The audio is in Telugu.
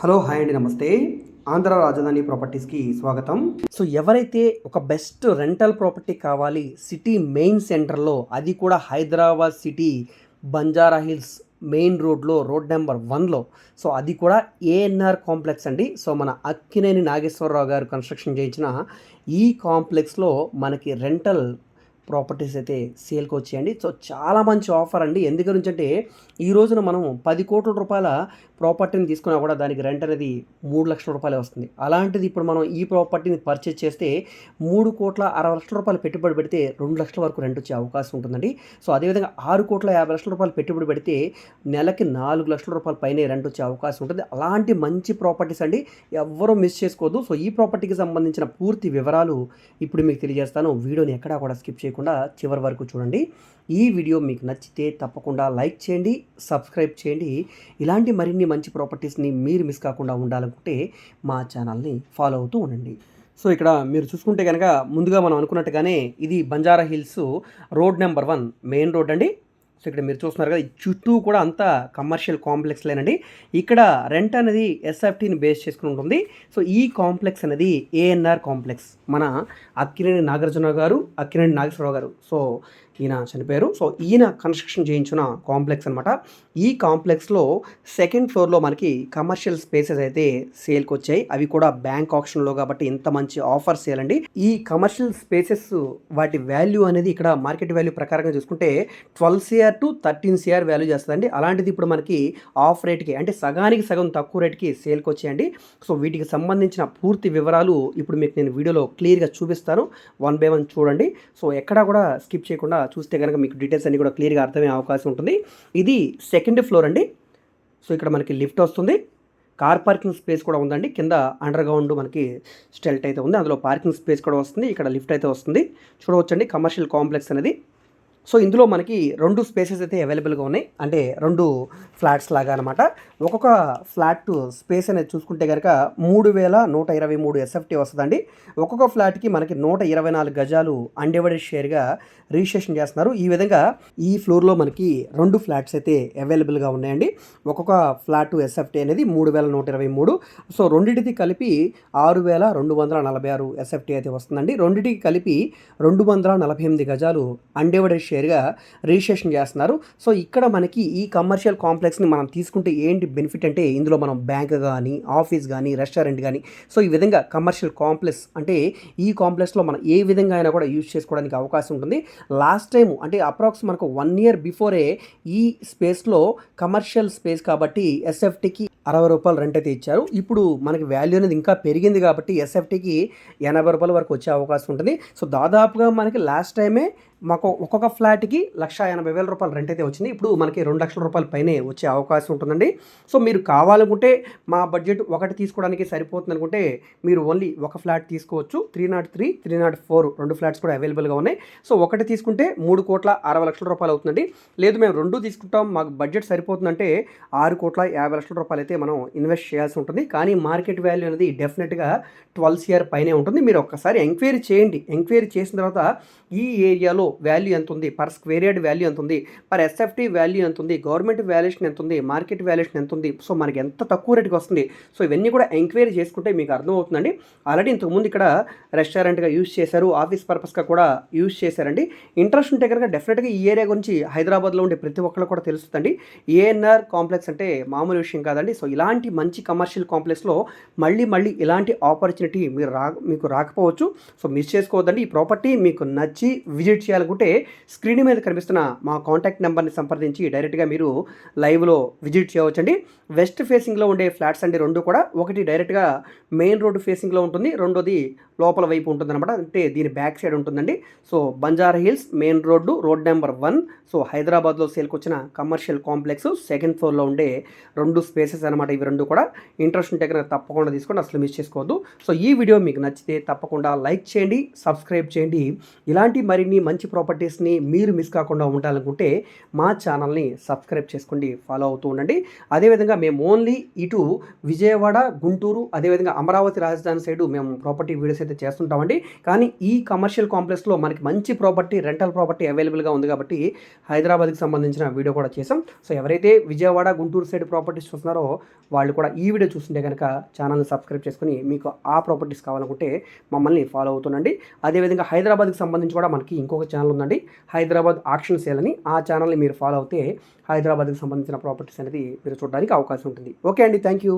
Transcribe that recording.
హలో హాయ్ అండి నమస్తే. ఆంధ్ర రాజధాని ప్రాపర్టీస్కి స్వాగతం. సో ఎవరైతే ఒక బెస్ట్ రెంటల్ ప్రాపర్టీ కావాలి సిటీ మెయిన్ సెంటర్లో అది కూడా Hyderabad city Banjara hills main రోడ్లో రోడ్ నెంబర్ వన్లో. సో అది కూడా ఏఎన్ఆర్ కాంప్లెక్స్ అండి. సో మన అక్కినేని నాగేశ్వరరావు గారు కన్స్ట్రక్షన్ చేయించిన ఈ కాంప్లెక్స్లో మనకి రెంటల్ ప్రాపర్టీస్ అయితే సేల్కి వచ్చాయండి. సో చాలా మంచి ఆఫర్ అండి. ఎందు గురించి అంటే ఈ రోజున మనం పది కోట్ల రూపాయల ప్రాపర్టీని తీసుకున్నా కూడా దానికి రెంట్ అనేది మూడు లక్షల రూపాయలే వస్తుంది. అలాంటిది ఇప్పుడు మనం ఈ ప్రాపర్టీని పర్చేస్ చేస్తే మూడు కోట్ల అరవై లక్షల రూపాయలు పెట్టుబడి పెడితే రెండు లక్షల వరకు రెంట్ వచ్చే అవకాశం ఉంటుందండి. సో అదేవిధంగా ఆరు కోట్ల యాభై లక్షల రూపాయలు పెట్టుబడి పెడితే నెలకి నాలుగు లక్షల రూపాయల పైనే రెంట్ వచ్చే అవకాశం ఉంటుంది. అలాంటి మంచి ప్రాపర్టీస్ అండి. ఎవ్వరూ మిస్ చేసుకోవద్దు. సో ఈ ప్రాపర్టీకి సంబంధించిన పూర్తి వివరాలు ఇప్పుడు మీకు తెలియజేస్తాను. వీడియోని ఎక్కడా కూడా స్కిప్ చేయకుండా చివరి వరకు చూడండి. ఈ వీడియో మీకు నచ్చితే తప్పకుండా లైక్ చేయండి సబ్స్క్రైబ్ చేయండి. ఇలాంటి మరిన్ని మంచి ప్రాపర్టీస్ని మీరు మిస్ కాకుండా ఉండాలనుకుంటే మా ఛానల్ని ఫాలో అవుతూ ఉండండి. సో ఇక్కడ మీరు చూసుకుంటే కనుక ముందుగా మనం అనుకున్నట్టుగానే ఇది Banjara hills road number one main road అండి. సో ఇక్కడ మీరు చూస్తున్నారు కదా చుట్టూ కూడా అంతా కమర్షియల్ కాంప్లెక్స్లేనండి ఇక్కడ రెంట్ అనేది ఎస్ఎఫ్టీని బేస్ చేసుకుని ఉంటుంది. సో ఈ కాంప్లెక్స్ అనేది ఏఎన్ఆర్ కాంప్లెక్స్ మన అక్కినేని నాగార్జున గారు అక్కినేని నాగేశ్వరరావు గారు. సో ఈయన చనిపోయారు. సో ఈయన కన్స్ట్రక్షన్ చేయించిన కాంప్లెక్స్ అనమాట ఈ కాంప్లెక్స్లో సెకండ్ ఫ్లోర్లో మనకి కమర్షియల్ స్పేసెస్ అయితే సేల్కి వచ్చాయి. అవి కూడా బ్యాంక్ ఆప్షన్లో కాబట్టి ఇంత మంచి ఆఫర్ సేల్ అండి. ఈ కమర్షియల్ స్పేసెస్ వాటి వాల్యూ అనేది ఇక్కడ మార్కెట్ వాల్యూ ప్రకారంగా చూసుకుంటే twelve CR to thirteen CR value చేస్తుందండి. అలాంటిది ఇప్పుడు మనకి ఆఫ్ రేట్కి అంటే సగానికి సగం తక్కువ రేట్కి సేల్కి వచ్చాయండి. సో వీటికి సంబంధించిన పూర్తి వివరాలు ఇప్పుడు మీకు నేను వీడియోలో క్లియర్గా చూపిస్తాను. వన్ బై వన్ చూడండి. సో ఎక్కడా కూడా స్కిప్ చేయకుండా చూస్తే కనుక మీకు డీటెయిల్స్ అన్ని కూడా క్లియర్గా అర్థమయ్యే అవకాశం ఉంటుంది. ఇది సెకండ్ ఫ్లోర్ అండి. సో ఇక్కడ మనకి లిఫ్ట్ వస్తుంది. కార్ పార్కింగ్ స్పేస్ కూడా ఉందండి. కింద అండర్ గ్రౌండ్ మనకి స్టెల్ట్ అయితే ఉంది. అందులో పార్కింగ్ స్పేస్ కూడా వస్తుంది. ఇక్కడ లిఫ్ట్ అయితే వస్తుంది. చూడవచ్చండి. కమర్షియల్ కాంప్లెక్స్ అనేది. సో ఇందులో మనకి రెండు స్పేసెస్ అయితే అవైలబుల్గా ఉన్నాయి. అంటే రెండు ఫ్లాట్స్ లాగా అనమాట ఒక్కొక్క ఫ్లాట్ స్పేస్ అనేది చూసుకుంటే కనుక మూడు వేల నూట ఇరవై మూడు ఎస్ఎఫ్టీ వస్తుందండి. ఒక్కొక్క ఫ్లాట్కి మనకి నూట ఇరవై నాలుగు గజాలు అన్డివైడెడ్ షేర్గా రిజిస్ట్రేషన్ చేస్తున్నారు. ఈ విధంగా ఈ ఫ్లోర్లో మనకి రెండు ఫ్లాట్స్ అయితే అవైలబుల్గా ఉన్నాయండి. ఒక్కొక్క ఫ్లాట్ ఎస్ఎఫ్టీ అనేది మూడు వేల నూట ఇరవై మూడు. సో రెండింటికి కలిపి ఆరు వేల రెండు వందల నలభై ఆరు ఎస్ఎఫ్టీ అయితే వస్తుందండి. రెండింటికి కలిపి రెండు వందల నలభై ఎనిమిది గజాలు అన్డివైడెడ్ షేర్గా రిజిస్ట్రేషన్ చేస్తున్నారు. సో ఇక్కడ మనకి ఈ కమర్షియల్ కాంప్లెక్స్ని మనం తీసుకుంటే ఏంటి బెనిఫిట్ అంటే ఇందులో మనం బ్యాంక్ కానీ ఆఫీస్ కానీ రెస్టారెంట్ కానీ సో ఈ విధంగా కమర్షియల్ కాంప్లెక్స్ అంటే ఈ కాంప్లెక్స్లో మనం ఏ విధంగా అయినా కూడా యూజ్ చేసుకోవడానికి అవకాశం ఉంటుంది. లాస్ట్ టైం అంటే అప్రాక్స్ మనకు వన్ ఇయర్ బిఫోరే ఈ స్పేస్లో కమర్షియల్ స్పేస్ కాబట్టి ఎస్ఎఫ్టీకి అరవై రూపాయలు రెంట్ అయితే ఇచ్చారు. ఇప్పుడు మనకి వాల్యూ అనేది ఇంకా పెరిగింది కాబట్టి ఎస్ఎఫ్టీకి ఎనభై రూపాయల వరకు వచ్చే అవకాశం ఉంటుంది. సో దాదాపుగా మనకి లాస్ట్ టైమే మాకు ఒక్కొక్క ఫ్లాట్కి లక్ష ఎనభై వేల రూపాయలు రెంట్ అయితే వచ్చింది. ఇప్పుడు మనకి రెండు లక్షల రూపాయల పైనే వచ్చే అవకాశం ఉంటుందండి. సో మీరు కావాలనుకుంటే మా బడ్జెట్ ఒకటి తీసుకోవడానికి సరిపోతుంది అనుకుంటే మీరు ఓన్లీ ఒక ఫ్లాట్ తీసుకోవచ్చు. Three nought three three nought four రెండు ఫ్లాట్స్ కూడా అవైలబుల్గా ఉన్నాయి. సో ఒకటి తీసుకుంటే మూడు కోట్ల అరవై లక్షల రూపాయలు అవుతుందండి. లేదు మేము రెండు తీసుకుంటాం. మాకు బడ్జెట్ సరిపోతుందంటే ఆరు కోట్ల యాభై లక్షల రూపాయలు అయితే మనం ఇన్వెస్ట్ చేయాల్సి ఉంటుంది. కానీ మార్కెట్ వాల్యూ అనేది డెఫినెట్గా ట్వెల్వ్ సిఆర్ పైనే ఉంటుంది. మీరు ఒక్కసారి ఎంక్వైరీ చేయండి. ఎంక్వైరీ చేసిన తర్వాత ఈ ఏరియాలో వాల్యూ ఎంత ఉంది? పర్ స్క్వేర్ యార్డ్ వాల్యూ ఎంత ఉంది? పర్ ఎస్ఎఫ్టీ వాల్యూ ఎంత ఉంది? గవర్నమెంట్ వాల్యుయేషన్ ఎంత ఉంది? మార్కెట్ వాల్యుయేషన్ ఎంత ఉంది? సో మనకి ఎంత తక్కువ రేటుకి వస్తుంది? సో ఇవన్నీ కూడా ఎంక్వైరీ చేసుకుంటే మీకు అర్థమవుతుందండి. ఆల్రెడీ ఇంతకుముందు ఇక్కడ రెస్టారెంట్గా యూజ్ చేశారు. ఆఫీస్ పర్పస్గా కూడా యూజ్ చేశారండి. ఇంట్రెస్ట్ ఉంటే కనుక డెఫినెట్గా ఈ ఏరియా గురించి హైదరాబాద్లో ఉండే ప్రతి ఒక్కరు కూడా తెలుస్తుందండి. ఏఎన్ఆర్ కాంప్లెక్స్ అంటే మామూలు విషయం కాదండి. సో ఇలాంటి మంచి కమర్షియల్ కాంప్లెక్స్లో మళ్ళీ మళ్ళీ ఇలాంటి ఆపర్చునిటీ మీరు రా మీకు రాకపోవచ్చు. సో మిస్ చేసుకోవద్దండి. ఈ ప్రాపర్టీ మీకు నచ్చి విజిట్ చేయాలనుకుంటే స్క్రీన్ మీద కనిపిస్తున్న మా కాంటాక్ట్ నెంబర్ని సంప్రదించి డైరెక్ట్గా మీరు లైవ్లో విజిట్ చేయవచ్చండి. వెస్ట్ ఫేసింగ్లో ఉండే ఫ్లాట్స్ అండి రెండు కూడా. ఒకటి డైరెక్ట్గా మెయిన్ రోడ్డు ఫేసింగ్లో ఉంటుంది. రెండోది లోపల వైపు ఉంటుందన్నమాట. అంటే దీని బ్యాక్ సైడ్ ఉంటుందండి. So Banjara Hills main road road number one. So హైదరాబాద్లో సేల్కి వచ్చిన కమర్షియల్ కాంప్లెక్స్ సెకండ్ ఫ్లోర్లో ఉండే రెండు స్పేసెస్ అనమాట ఇవి రెండు కూడా. ఇంట్రెస్ట్ ఉంటే కనుక తప్పకుండా తీసుకోండి. అసలు మిస్ చేసుకోవద్దు. సో ఈ వీడియో మీకు నచ్చితే తప్పకుండా లైక్ చేయండి సబ్స్క్రైబ్ చేయండి. ఇలాంటి మరిన్ని మంచి ప్రాపర్టీస్ని మీరు మిస్ కాకుండా ఉండాలనుకుంటే మా ఛానల్ని సబ్స్క్రైబ్ చేసుకోండి ఫాలో అవుతూ ఉండండి. అదేవిధంగా మేము ఓన్లీ ఇటు విజయవాడ గుంటూరు అదేవిధంగా అమరావతి రాజధాని సైడు మేము ప్రాపర్టీ వీడియోస్ అయితే చేస్తుంటామండి. కానీ ఈ కమర్షియల్ కాంప్లెక్స్లో మనకి మంచి ప్రాపర్టీ రెంటల్ ప్రాపర్టీ అవైలబుల్గా ఉంది కాబట్టి హైదరాబాద్కి సంబంధించిన వీడియో కూడా చేసాం సో ఎవరైతే విజయవాడ గుంటూరు సైడ్ ప్రాపర్టీస్ చూస్తున్నారో వాళ్ళు కూడా ఈ వీడియో చూస్తుంటే కనుక ఛానల్ని సబ్స్క్రైబ్ చేసుకుని మీకు ఆ ప్రాపర్టీస్ కావాలనుకుంటే మమ్మల్ని ఫాలో అవుతుండండి అదేవిధంగా హైదరాబాద్కి సంబంధించి కూడా మనకి ఇంకొక ఛానల్ ఉందండి. హైదరాబాద్ ఆక్షన్ సేల్ అని ఆ ఛానల్ని మీరు ఫాలో అవుతే హైదరాబాద్కి సంబంధించిన ప్రాపర్టీస్ అనేది మీరు చూడడానికి అవకాశం ఉంటుంది. ఓకే అండి థ్యాంక్ యూ